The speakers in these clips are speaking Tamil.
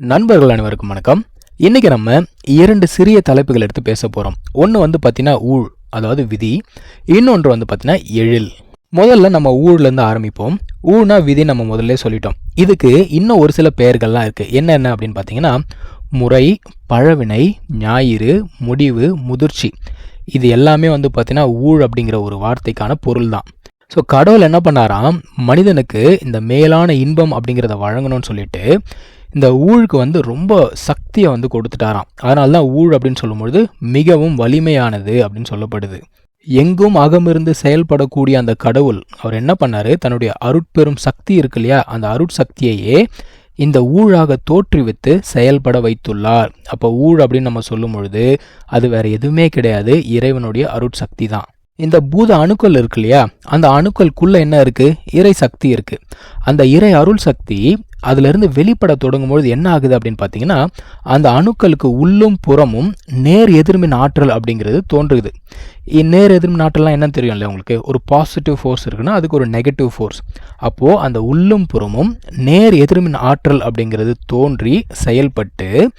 நண்பர்கள் அனைவருக்கும் வணக்கம். இன்னைக்கு நம்ம இரண்டு சிறிய தலைப்புகள் எடுத்து பேச போகிறோம் ஒன்று வந்து பார்த்தீங்கன்னா ஊழ் அதாவது விதி. இன்னொன்று வந்து பார்த்தீங்கன்னா எழில். முதல்ல நம்ம ஊழ்லேருந்து ஆரம்பிப்போம். ஊழ்னா விதி நம்ம முதல்ல சொல்லிட்டோம். இதுக்கு இன்னும் ஒரு சில பெயர்கள்லாம் இருக்குது என்னென்ன அப்படின்னு பார்த்தீங்கன்னா முறை பழவினை ஞாயிறு முடிவு முதிர்ச்சி. இது எல்லாமே வந்து பார்த்தீங்கன்னா ஊழ் அப்படிங்கிற ஒரு வார்த்தைக்கான பொருள் தான். ஸோ கடவுள் என்ன பண்ணாராம்? மனிதனுக்கு இந்த மேலான இன்பம் அப்படிங்கிறத வழங்கணும்னு சொல்லிட்டு இந்த ஊழுக்கு வந்து ரொம்ப சக்தியை வந்து கொடுத்துட்டாராம். அதனால தான் ஊழ் அப்படின்னு சொல்லும்பொழுது மிகவும் வலிமையானது அப்படின்னு சொல்லப்படுது. எங்கும் அகமிருந்து செயல்படக்கூடிய அந்த கடவுள் அவர் என்ன பண்ணார்? தன்னுடைய அருட்பெரும் சக்தி இருக்கு இல்லையா? அந்த அருட்சக்தியையே இந்த ஊழாக தோற்றுவித்து செயல்பட வைத்துள்ளார். அப்போ ஊழ் அப்படின்னு நம்ம சொல்லும் பொழுது அது வேற எதுவுமே கிடையாது. இறைவனுடைய அருட்சக்தி தான். இந்த பூத அணுக்கள் இருக்கு இல்லையா? அந்த அணுக்கள்குள்ள என்ன இருக்கு? இறை சக்தி இருக்கு. அந்த இறை அருள் சக்தி அதிலிருந்து வெளிப்பட தொடங்கும் பொழுது என்ன ஆகுது அப்படின்னு பார்த்தீங்கன்னா அந்த அணுக்களுக்கு உள்ளும் புறமும் நேர் எதிர்மின் ஆற்றல் அப்படிங்கிறது தோன்றுது. இ- நேர் எதிர்மின் ஆற்றல்லாம் என்னன்னு தெரியும்ல உங்களுக்கு? ஒரு பாசிட்டிவ் ஃபோர்ஸ் இருக்குன்னா அதுக்கு ஒரு நெகட்டிவ் ஃபோர்ஸ் அப்போது அந்த உள்ளும் புறமும் நேர் எதிர்மின் ஆற்றல் அப்படிங்கிறது தோன்றி செயல்பட்டு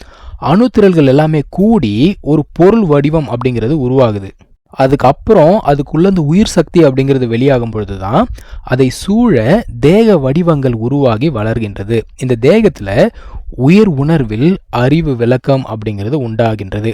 அணுத்திரல்கள் எல்லாமே கூடி ஒரு பொருள் வடிவம் அப்படிங்கிறது உருவாகுது. அதுக்கப்புறம் அதுக்குள்ளேருந்து உயிர் சக்தி அப்படிங்கிறது வெளியாகும் பொழுது தான் அதை சூழ தேக வடிவங்கள் உருவாகி வளர்கின்றது. இந்த தேகத்தில் உயிர் உணர்வில் அறிவு விளக்கம் அப்படிங்கிறது உண்டாகின்றது.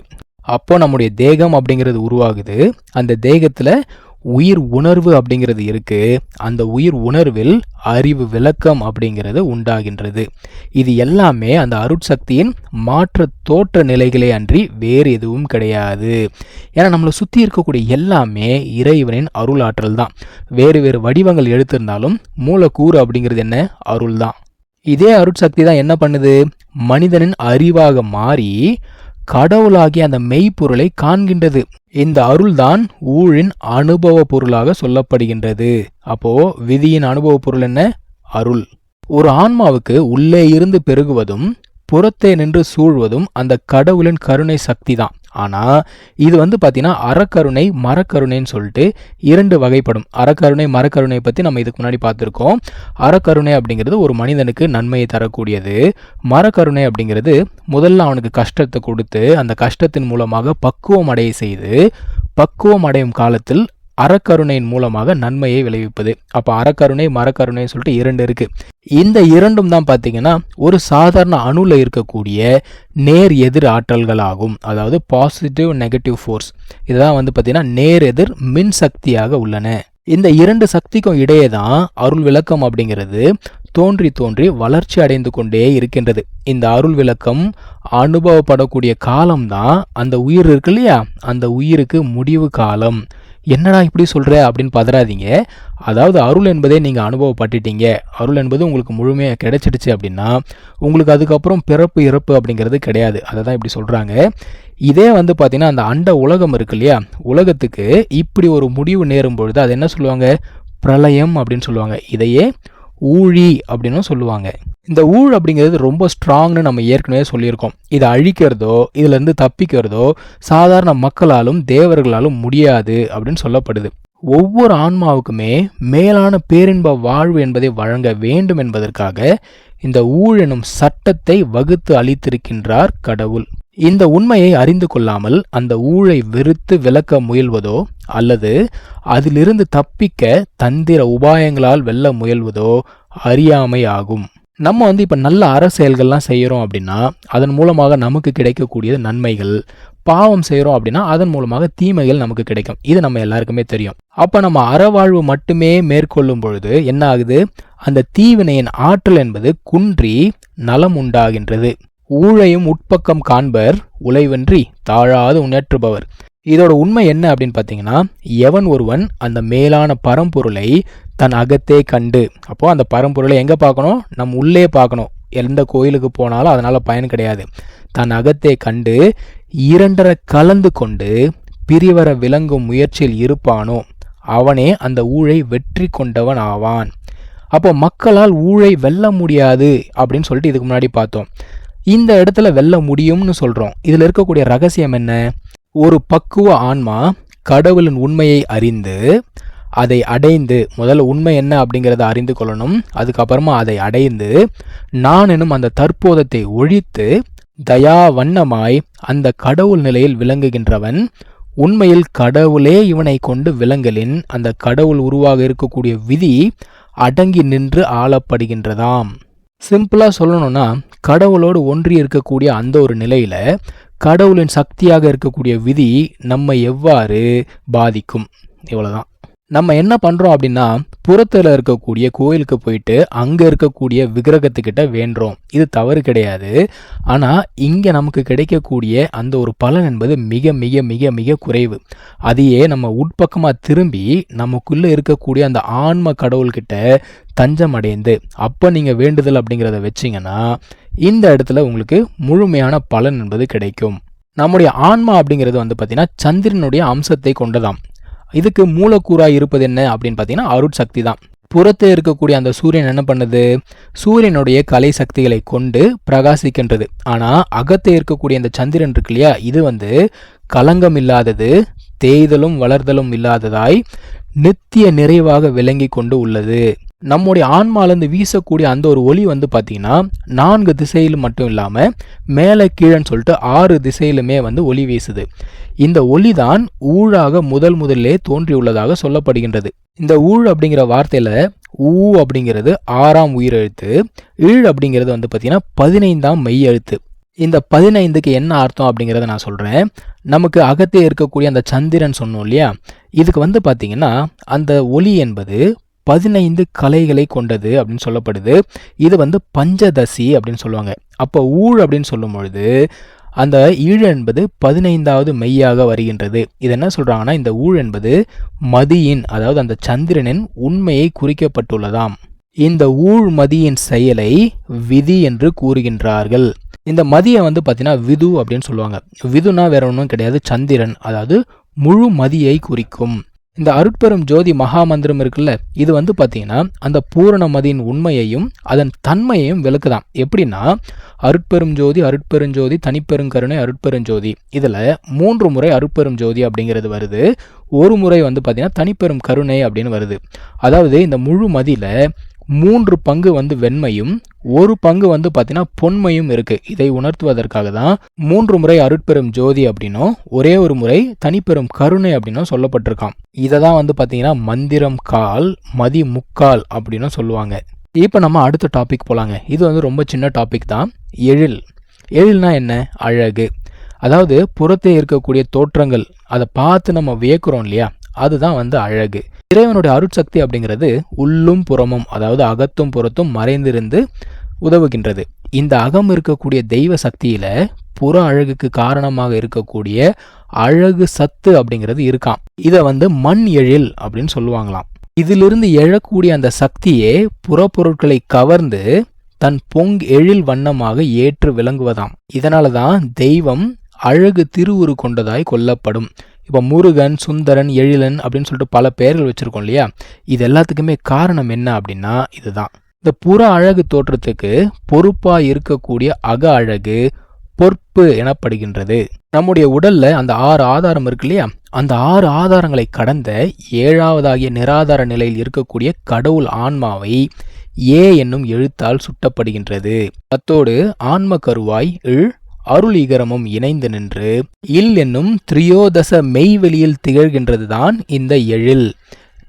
அப்போ நம்முடைய தேகம் அப்படிங்கிறது உருவாகுது. அந்த தேகத்தில் உயிர் உணர்வு அப்படிங்கிறது இருக்கு. அந்த உயிர் உணர்வில் அறிவு விளக்கம் அப்படிங்கிறது உண்டாகின்றது. இது எல்லாமே அந்த அருட்சக்தியின் மாற்ற தோற்ற நிலைகளே அன்றி வேறு எதுவும் கிடையாது. ஏன்னா நம்மளை சுற்றி இருக்கக்கூடிய எல்லாமே இறைவனின் அருள் ஆற்றல் தான். வேறு வேறு வடிவங்கள் எடுத்திருந்தாலும் மூலக்கூறு அப்படிங்கிறது என்ன? அருள் தான். இதே அருட்சக்தி தான் என்ன பண்ணுது? மனிதனின் அறிவாக மாறி கடவுளாகிய அந்த மெய்ப்பொருளை காண்கின்றது. இந்த அருள்தான் ஊழின் அனுபவ பொருளாக சொல்லப்படுகின்றது. அப்போ விதியின் அனுபவ பொருள் என்ன? அருள். ஒரு ஆன்மாவுக்கு உள்ளே இருந்து பெருகுவதும் புறத்தே நின்று சூழ்வதும் அந்த கடவுளின் கருணை சக்தி தான் ஆனால் இது வந்து பார்த்தீங்கன்னா அறக்கருணை மரக்கருணைன்னு சொல்லிட்டு இரண்டு வகைப்படும். அறக்கருணை மரக்கருணை பற்றி நம்ம இதுக்கு முன்னாடி பார்த்துருக்கோம் அறக்கருணை அப்படிங்கிறது ஒரு மனிதனுக்கு நன்மையை தரக்கூடியது. மரக்கருணை அப்படிங்கிறது முதல்ல அவனுக்கு கஷ்டத்தை கொடுத்து அந்த கஷ்டத்தின் மூலமாக பக்குவம் அடைய செய்து பக்குவம் அடையும் காலத்தில் அறக்கருணையின் மூலமாக நன்மையை விளைவிப்பது. அப்போ அறக்கருணை மரக்கருணை சொல்லிட்டு இரண்டு இருக்கு. இந்த இரண்டும் தான் பார்த்தீங்கன்னா ஒரு சாதாரண அணுல இருக்கக்கூடிய நேர் எதிர் ஆற்றல்கள் ஆகும் அதாவது பாசிட்டிவ் நெகட்டிவ் ஃபோர்ஸ் இதுதான் வந்து பார்த்தீங்கன்னா நேர் எதிர் மின் சக்தியாக உள்ளன. இந்த இரண்டு சக்திக்கும் இடையே தான் அருள் விளக்கம் அப்படிங்கிறது தோன்றி தோன்றி வளர்ச்சி அடைந்து கொண்டே இருக்கின்றது. இந்த அருள் விளக்கம் அனுபவப்படக்கூடிய காலம்தான் அந்த உயிர் இருக்கு இல்லையா? அந்த உயிருக்கு முடிவு காலம். என்னடா இப்படி சொல்கிற அப்படின்னு பதறாதீங்க. அதாவது அருள் என்பதே நீங்கள் அனுபவப்பட்டுட்டீங்க. அருள் என்பது உங்களுக்கு முழுமையாக கிடைச்சிடுச்சு அப்படின்னா உங்களுக்கு அதுக்கப்புறம் பிறப்பு இறப்பு அப்படிங்கிறது கிடையாது. அதை தான் இப்படி சொல்கிறாங்க இதே வந்து பார்த்தீங்கன்னா அந்த அண்ட உலகம் இருக்கு இல்லையா? உலகத்துக்கு இப்படி ஒரு முடிவு நேரும் பொழுது அது என்ன சொல்லுவாங்க? பிரளயம் அப்படின்னு சொல்லுவாங்க. இதையே ஊழி அப்படின்னும் சொல்லுவாங்க. இந்த ஊழ் அப்படிங்கிறது ரொம்ப ஸ்ட்ராங்னு நம்ம ஏற்கனவே சொல்லியிருக்கோம். இதை அழிக்கிறதோ இதிலிருந்து தப்பிக்கிறதோ சாதாரண மக்களாலும் தேவர்களாலும் முடியாது அப்படின்னு சொல்லப்படுது. ஒவ்வொரு ஆன்மாவுக்குமே மேலான பேரின்ப வாழ்வு என்பதை வழங்க வேண்டும் என்பதற்காக இந்த ஊழ் எனும் சட்டத்தை வகுத்து அளித்திருக்கின்றார் கடவுள். இந்த உண்மையை அறிந்து கொள்ளாமல் அந்த ஊழை வெறுத்து விளக்க முயல்வதோ அல்லது அதிலிருந்து தப்பிக்க தந்திர உபாயங்களால் வெல்ல முயல்வதோ அறியாமை ஆகும். நம்ம வந்து இப்போ நல்ல அற செயல்கள்லாம் செய்கிறோம் அப்படின்னா அதன் மூலமாக நமக்கு கிடைக்கக்கூடியது நன்மைகள் பாவம் செய்கிறோம் அப்படின்னா அதன் மூலமாக தீமைகள் நமக்கு கிடைக்கும். இது நம்ம எல்லாருக்குமே தெரியும். அப்போ நம்ம அறவாழ்வு மட்டுமே மேற்கொள்ளும் பொழுது என்ன ஆகுது? அந்த தீவினையின் ஆற்றல் என்பது குன்றி நலம் உண்டாகின்றது. ஊழையும் உட்பக்கம் காண்பர் உழைவன்றி தாழாது உணற்றுபவர். இதோட உண்மை என்ன அப்படின்னு பார்த்தீங்கன்னா எவன் ஒருவன் அந்த மேலான பரம்பொருளை தன் அகத்தே கண்டு அப்போ அந்த பரம்பொருளை எங்கே பார்க்கணும்? நம்ம உள்ளே பார்க்கணும். எந்த கோயிலுக்கு போனாலும் அதனால் பயன் கிடையாது. தன் அகத்தை கண்டு இரண்டரை கலந்து கொண்டு பிரிவர விளங்கும் முயற்சியில் இருப்பானோ? அவனே அந்த ஊழை வெற்றி கொண்டவன் ஆவான். அப்போ மக்களால் ஊழை வெல்ல முடியாது அப்படின்னு சொல்லிட்டு இதுக்கு முன்னாடி பார்த்தோம். இந்த இடத்துல வெல்ல முடியும்னு சொல்கிறோம் இதில் இருக்கக்கூடிய ரகசியம் என்ன? ஒரு பக்குவ ஆன்மா கடவுளின் உண்மையை அறிந்து அதை அடைந்து முதல்ல உண்மை என்ன அப்படிங்கிறத அறிந்து கொள்ளணும் அதுக்கப்புறமா அதை அடைந்து நான் எனும் அந்த தற்போதத்தை ஒழித்து தயா வண்ணமாய் அந்த கடவுள் நிலையில் விளங்குகின்றவன் உண்மையில் கடவுளே இவனை கொண்டு விலங்கலின் அந்த கடவுள் உருவாக இருக்கக்கூடிய விதி அடங்கி நின்று ஆளப்படுகின்றதாம். சிம்பிளா சொல்லணும்னா கடவுளோடு ஒன்றி இருக்கக்கூடிய அந்த ஒரு நிலையில கடவுளின் சக்தியாக இருக்கக்கூடிய விதி நம்ம எவ்வாறு பாதிக்கும்? இவ்வளோதான் நம்ம என்ன பண்ணுறோம் அப்படின்னா புறத்தில் இருக்கக்கூடிய கோயிலுக்கு போயிட்டு அங்கே இருக்கக்கூடிய விக்கிரகத்துக்கிட்ட வேண்டுறோம். இது தவறு கிடையாது. ஆனால் இங்கே நமக்கு கிடைக்கக்கூடிய அந்த ஒரு பலன் என்பது மிக மிக மிக மிக குறைவு. அதையே நம்ம உட்பக்கமாக திரும்பி நமக்குள்ளே இருக்கக்கூடிய அந்த ஆன்ம கடவுள்கிட்ட தஞ்சம் அடைந்து அப்போ நீங்கள் வேண்டுதல் அப்படிங்கிறத வச்சீங்கன்னா இந்த இடத்துல உங்களுக்கு முழுமையான பலன் என்பது கிடைக்கும். நம்முடைய ஆன்மா அப்படிங்கிறது வந்து பார்த்தீங்கன்னா சந்திரனுடைய அம்சத்தை கொண்டதாம். இதுக்கு மூலக்கூறாக இருப்பது என்ன அப்படின்னு பார்த்தீங்கன்னா அருட்சக்தி தான் புறத்தே இருக்கக்கூடிய அந்த சூரியன் என்ன பண்ணுது? சூரியனுடைய கலை சக்திகளை கொண்டு பிரகாசிக்கின்றது. ஆனால் அகத்தே இருக்கக்கூடிய அந்த சந்திரன் இருக்கு இல்லையா? இது வந்து களங்கம் இல்லாதது தேய்தலும் வளர்தலும் இல்லாததாய் நித்திய நிறைவாக விளங்கி கொண்டு உள்ளது. நம்முடைய ஆன்மாலேருந்து வீசக்கூடிய அந்த ஒரு ஒளி வந்து பார்த்தீங்கன்னா நான்கு திசையில் மட்டும் இல்லாமல் மேலே கீழேன்னு சொல்லிட்டு ஆறு திசையிலுமே வந்து ஒளி வீசுது. இந்த ஒளி தான் ஊழாக முதல் முதல்லே தோன்றியுள்ளதாக சொல்லப்படுகின்றது. இந்த ஊழ் அப்படிங்கிற வார்த்தையில் ஊ அப்படிங்கிறது ஆறாம் உயிரெழுத்து ஈழ் அப்படிங்கிறது வந்து பார்த்தீங்கன்னா பதினைந்தாம் மெய் எழுத்து இந்த பதினைந்துக்கு என்ன அர்த்தம் அப்படிங்கிறத நான் சொல்கிறேன் நமக்கு அகத்தே இருக்கக்கூடிய அந்த சந்திரன் சொன்னோம் இல்லையா? இதுக்கு வந்து பார்த்திங்கன்னா அந்த ஒளி என்பது பதினைந்து கலைகளை கொண்டது அப்படின்னு சொல்லப்படுது. இது வந்து பஞ்சதசி அப்படின்னு சொல்லுவாங்க. அப்போ ஊழ் அப்படின்னு சொல்லும் பொழுது அந்த ஈழ் என்பது பதினைந்தாவது மெய்யாக வருகின்றது. இது என்ன சொல்கிறாங்கன்னா இந்த ஊழ் என்பது மதியின் அதாவது அந்த சந்திரனின் உண்மையை குறிக்கப்பட்டுள்ளதாம். இந்த ஊழ் மதியின் செயலை விதி என்று கூறுகின்றார்கள். இந்த மதியை வந்து பார்த்தீங்கன்னா விது அப்படின்னு சொல்லுவாங்க. விதுனா வேற ஒன்றும் கிடையாது சந்திரன் அதாவது முழு மதியை குறிக்கும். இந்த அருட்பெரும் ஜோதி மகாமந்திரம் இருக்குல்ல இது வந்து பார்த்தீங்கன்னா அந்த பூரணமதியின் உண்மையையும் அதன் தன்மையையும் விளக்குதான் எப்படின்னா அருட்பெரும் ஜோதி அருட்பெரும் ஜோதி தனிப்பெருங்கருணை அருட்பெருஞ்சோதி இதில் மூன்று முறை அருட்பெரும் ஜோதி அப்படிங்கிறது வருது. ஒரு முறை வந்து பார்த்தீங்கன்னா தனிப்பெரும் கருணை அப்படின்னு வருது. அதாவது இந்த முழு மதியில் மூன்று பங்கு வந்து வெண்மையும் ஒரு பங்கு வந்து பார்த்தீங்கன்னா பொன்மையும் இருக்கு. இதை உணர்த்துவதற்காக தான் மூன்று முறை அருட்பெரும் ஜோதி அப்படின்னும் ஒரே ஒரு முறை தனிப்பெரும் கருணை அப்படின்னும் சொல்லப்பட்டிருக்கான் இதை தான் வந்து பார்த்தீங்கன்னா மந்திரம் கால் மதி முக்கால் அப்படின்னும் சொல்லுவாங்க. இப்போ நம்ம அடுத்த டாபிக் போலாங்க. இது வந்து ரொம்ப சின்ன டாபிக் தான். எழில். எழில்னா என்ன? அழகு. அதாவது புறத்தே இருக்கக்கூடிய தோற்றங்கள். அதை பார்த்து நம்ம வியக்கிறோம் இல்லையா? அதுதான் வந்து அழகு. இறைவனுடைய அருட்சக்தி அப்படிங்கிறது உள்ளும் புறமும் அதாவது அகத்தும் புறத்தும் மறைந்திருந்து உதவுகின்றது. இந்த அகம் இருக்கக்கூடிய தெய்வ சக்தியில புற அழகுக்கு காரணமாக இருக்கக்கூடிய அழகு சத்து அப்படிங்கிறது இருக்காம். இதை வந்து மண் எழில் அப்படின்னு சொல்லுவாங்களாம். இதிலிருந்து எழக்கூடிய அந்த சக்தியே புறப்பொருட்களை கவர்ந்து தன் பொங் எழில் வண்ணமாக ஏற்று விளங்குவதாம். இதனால தான் தெய்வம் அழகு திருவுரு கொண்டதாய் கொல்லப்படும். இப்போ முருகன் சுந்தரன் எழிலன் அப்படின்னு சொல்லிட்டு பல பெயர்கள் வச்சுருக்கோம் இல்லையா? இது எல்லாத்துக்குமே காரணம் என்ன அப்படின்னா இதுதான். இந்த புற அழகு தோற்றத்துக்கு பொறுப்பாக இருக்கக்கூடிய அக அழகு பொறுப்பு எனப்படுகின்றது. நம்முடைய உடல்ல அந்த ஆறு ஆதாரம் இருக்கு இல்லையா? அந்த ஆறு ஆதாரங்களை கடந்த ஏழாவதாகிய நிராதார நிலையில் இருக்கக்கூடிய கடவுள் ஆன்மாவை ஏ என்னும் எழுத்தால் சுட்டப்படுகின்றது. அத்தோடு ஆன்ம கருவாய் இழ் அருளீகரமும் இணைந்து நின்று இல் என்னும் திரியோதச மெய்வெளியில் திகழ்கின்றதுதான் இந்த எழில்.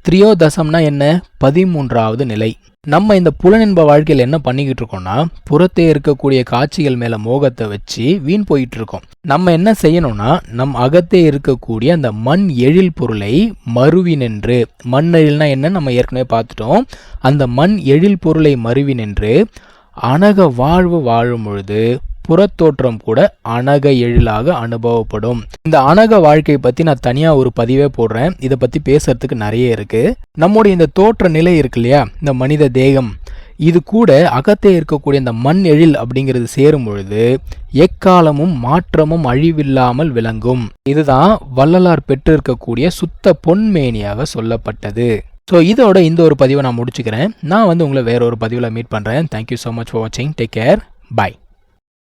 திரியோதசம்னா என்ன? பதிமூன்றாவது நிலை. நம்ம இந்த புலனின்ப வாழ்க்கையில் என்ன பண்ணிக்கிட்டு இருக்கோம்னா புறத்தே இருக்கக்கூடிய காட்சிகள் மேல மோகத்தை வச்சு வீண் போயிட்டு இருக்கோம் நம்ம என்ன செய்யணும்னா நம் அகத்தே இருக்கக்கூடிய அந்த மண் எழில் பொருளை மருவி நின்று மண் எழில்னா என்ன நம்ம ஏற்கனவே பார்த்துட்டோம். அந்த மண் எழில் பொருளை மருவி நின்று அனக வாழ்வு வாழும் பொழுது புறத்தோற்றம் கூட அனக எழிலாக அனுபவப்படும். இந்த அனக வாழ்க்கையை பத்தி நான் தனியா ஒரு பதிவே போடுறேன். இதை பத்தி பேசுறதுக்கு நிறைய இருக்கு. நம்முடைய இந்த தோற்ற நிலை இருக்கு இல்லையா? இந்த மனித தேகம். இது கூட அகத்தே இருக்கக்கூடிய இந்த மண் எழில் அப்படிங்கிறது சேரும் பொழுது எக்காலமும் மாற்றமும் அழிவில்லாமல் விளங்கும். இதுதான் வள்ளலார் பெற்றிருக்கக்கூடிய சுத்த பொன்மேனியாக சொல்லப்பட்டது. ஸோ இதோட இந்த ஒரு பதிவை நான் முடிச்சுக்கிறேன். நான் வந்து உங்களை வேற ஒரு பதிவில் மீட் பண்ணுறேன் thank you so much for வாட்சிங் டேக் கேர் பை